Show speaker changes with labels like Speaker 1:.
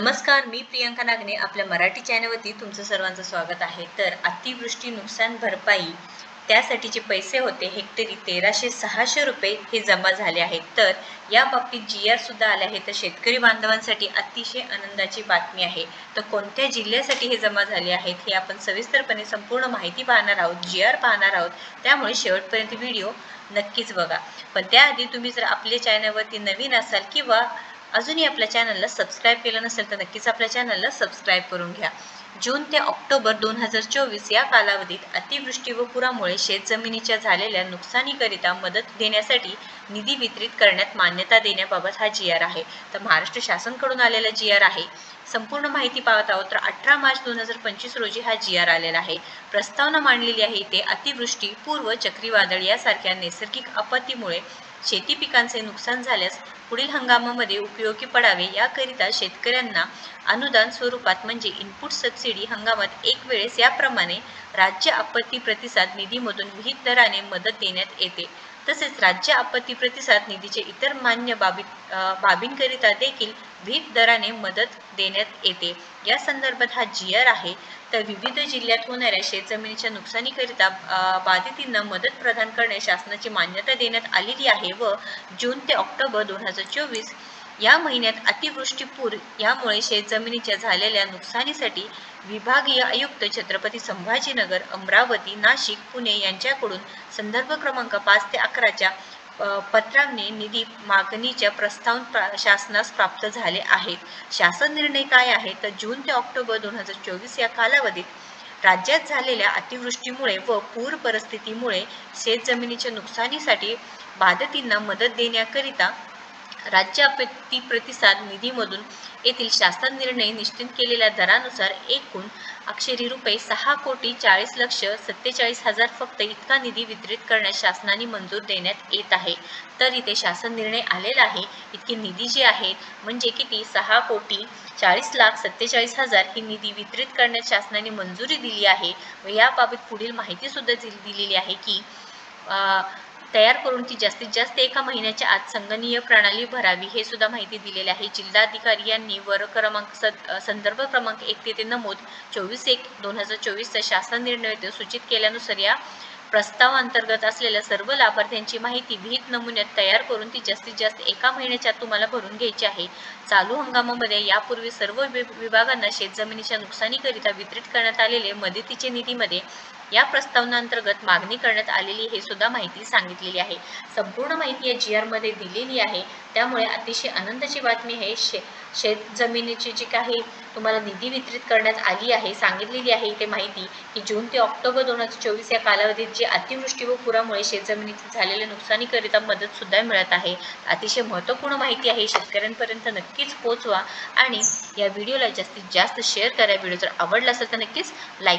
Speaker 1: नमस्कार मी प्रियंका नागने आपल्या मराठी चॅनलवरती तुमचं सर्वांचं स्वागत आहे. तर अतिवृष्टी नुकसान भरपाई त्यासाठीचे पैसे होते हेक्टरी तेराशे सहाशे रुपये हे जमा झाले आहेत. तर या बाबतीत जी आर सुद्धा आले आहे तर शेतकरी बांधवांसाठी अतिशय आनंदाची बातमी आहे. तर कोणत्या जिल्ह्यासाठी हे जमा झाले आहेत हे आपण सविस्तरपणे संपूर्ण माहिती पाहणार आहोत जी आर पाहणार आहोत. त्यामुळे शेवटपर्यंत व्हिडिओ नक्कीच बघा. पण त्याआधी तुम्ही जर आपल्या चॅनलवरती नवीन असाल किंवा अजूनही आपल्या चॅनलला सबस्क्राईब केलं नसेल तर नक्कीच आपल्या चॅनलला सबस्क्राईब करून घ्या. जून ते ऑक्टोबर दोन हजार चोवीस या कालावधीत अतिवृष्टी व पुरामुळे शेतजमिनीच्या झालेल्या नुकसानीकरिता मदत देण्यासाठी निधी वितरित करण्यात मान्यता देण्याबाबत हा जी आर आहे. तर महाराष्ट्र शासनकडून आलेला जी आर आहे. संपूर्ण माहिती पाहत आहोत तर अठरा मार्च दोन हजार पंचवीस रोजी हा जी आर आलेला आहे. प्रस्तावना मांडलेली आहे ते अतिवृष्टी पूर्व चक्रीवादळ यासारख्या नैसर्गिक आपत्तीमुळे शेती पिकांचे नुकसान झाल्यास पुढील हंगामामध्ये उपयोगी पडावे याकरिता शेतकऱ्यांना अनुदान स्वरूपात म्हणजे इनपुट सबसिडी हंगामात एक वेळेस याप्रमाणे राज्य आपत्ती प्रतिसाद निधीमधून विहित दराने मदत देण्यात येते. तसेच राज्य आपत्ती प्रतिसाद निधीचे इतर मान्य बाबी बाबींकरिता देखील विहित दराने मदत देण्यात येते. या संदर्भात हा जी आर आहे. तर विविध जिल्ह्यात होणाऱ्या शेतजमिनीच्या नुकसानीकरिता बाधितींना मदत प्रदान करण्यास शासनाची मान्यता देण्यात आलेली आहे व जून ते ऑक्टोबर दोन हजार चोवीस या महिन्यात अतिवृष्टीपूर यामुळे शेतजमिनीच्या झालेल्या नुकसानीसाठी विभागीय आयुक्त छत्रपती संभाजीनगर अमरावती नाशिक पुणे यांच्याकडून संदर्भ क्रमांक पाच ते अकराच्या पत्रांनी निधी मागणीच्या प्रस्ताव शासनास प्राप्त झाले आहेत. शासन निर्णय काय आहे? तर जून ते ऑक्टोबर दोन हजार चोवीस या कालावधीत राज्यात झालेल्या अतिवृष्टीमुळे व पूर परिस्थितीमुळे शेतजमिनीच्या नुकसानीसाठी बाधितींना मदत देण्याकरिता राज्य आपत्ती प्रतिसाद निधीमधून येथील शासन निर्णय निश्चित केलेल्या दरानुसार एकूण अक्षरी रुपये सहा कोटी चाळीस लक्ष सत्तेचाळीस हजार फक्त इतका निधी वितरित करण्यास शासनाने मंजूर देण्यात येत आहे. तर इथे शासन निर्णय आलेला आहे. इतके निधी जे आहेत म्हणजे किती? सहा कोटी चाळीस लाख सत्तेचाळीस हजार ही निधी वितरित करण्यास शासनाने मंजुरी दिली आहे. व याबाबत पुढील माहिती सुद्धा दिलेली आहे की तयार करून ती जास्तीत जास्त एका महिन्याच्या आत संगणीय प्रणाली भरावी हे सुद्धा माहिती दिलेली आहे. जिल्हाधिकारी यांनी वर क्रमांक संदर्भ क्रमांक एक ते नमूद चोवीस एक दोन हजार चोवीसचा शासन निर्णय सूचित केल्यानुसार या प्रस्तावांतर्गत असलेल्या सर्व लाभार्थ्यांची माहिती विहित नमुन्यात तयार करून ती जास्तीत जास्त एका महिन्याच्या तुम्हाला भरून घ्यायची आहे. चालू हंगामामध्ये यापूर्वी सर्व विभागांना शेतजमिनीच्या नुकसानीकरिता वितरित करण्यात आलेले मदतीचे निधीमध्ये या प्रस्तावनांतर्गत मागणी करण्यात आलेली हे सुद्धा माहिती सांगितलेली आहे. संपूर्ण माहिती या जी आरमध्ये दिलेली आहे. त्यामुळे अतिशय आनंदाची बातमी आहे. शे शेत जमिनीची जी काही तुम्हाला निधी वितरित करण्यात आली आहे सांगितलेली आहे इथे माहिती की जून ते ऑक्टोबर दोन हजार चोवीस या कालावधीत जी अतिवृष्टी व पुरामुळे शेतजमिनीचे झालेल्या नुकसानीकरिता मदत सुद्धा मिळत आहे. अतिशय महत्त्वपूर्ण माहिती आहे. शेतकऱ्यांपर्यंत नक्कीच पोहोचवा आणि या व्हिडिओला जास्तीत जास्त शेअर करा. व्हिडिओ जर आवडला असेल तर नक्कीच लाईक